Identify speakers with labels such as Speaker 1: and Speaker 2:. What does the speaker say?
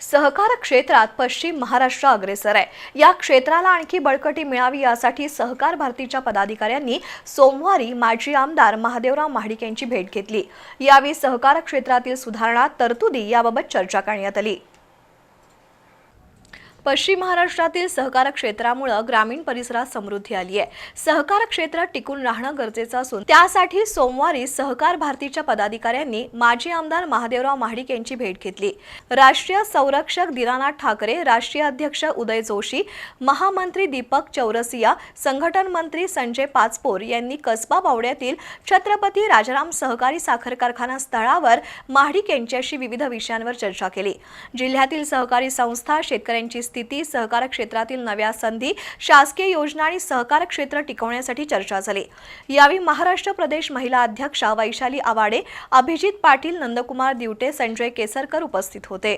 Speaker 1: सहकार क्षेत्रात पश्चिम महाराष्ट्र अग्रेसर आहे. या क्षेत्राला आणखी बळकटी मिळावी यासाठी सहकार भारतीच्या पदाधिकाऱ्यांनी सोमवारी माजी आमदार महादेवराव महाडिक यांची भेट घेतली. यावेळी सहकार क्षेत्रातील सुधारणा तरतुदी याबाबत चर्चा करण्यात आली. पश्चिम महाराष्ट्रातील सहकार क्षेत्रामुळे ग्रामीण परिसरात समृद्धी आली आहे. सहकार क्षेत्रात टिकून राहणं गरजेचं असून त्यासाठी सोमवारी सहकार भारतीच्या पदाधिकाऱ्यांनी माजी आमदार महादेवराव महाडिक यांची भेट घेतली. राष्ट्रीय संरक्षक दिनानाथ ठाकरे राष्ट्रीय अध्यक्ष उदय जोशी महामंत्री दीपक चौरसिया संघटन मंत्री संजय पाचपोर यांनी कसबा बावड्यातील छत्रपती राजाराम सहकारी साखर कारखाना स्थळावर महाडिक यांच्याशी विविध विषयांवर चर्चा केली. जिल्ह्यातील सहकारी संस्था शेतकऱ्यांची स्थिती सहकार क्षेत्रातील नव्या संधी शासकीय योजना आणि सहकार क्षेत्र टिकवण्यासाठी चर्चा झाली. यावेळी महाराष्ट्र प्रदेश महिला अध्यक्षा वैशाली आवाडे अभिजित पाटील नंदकुमार दिवटे संजय केसरकर उपस्थित होते.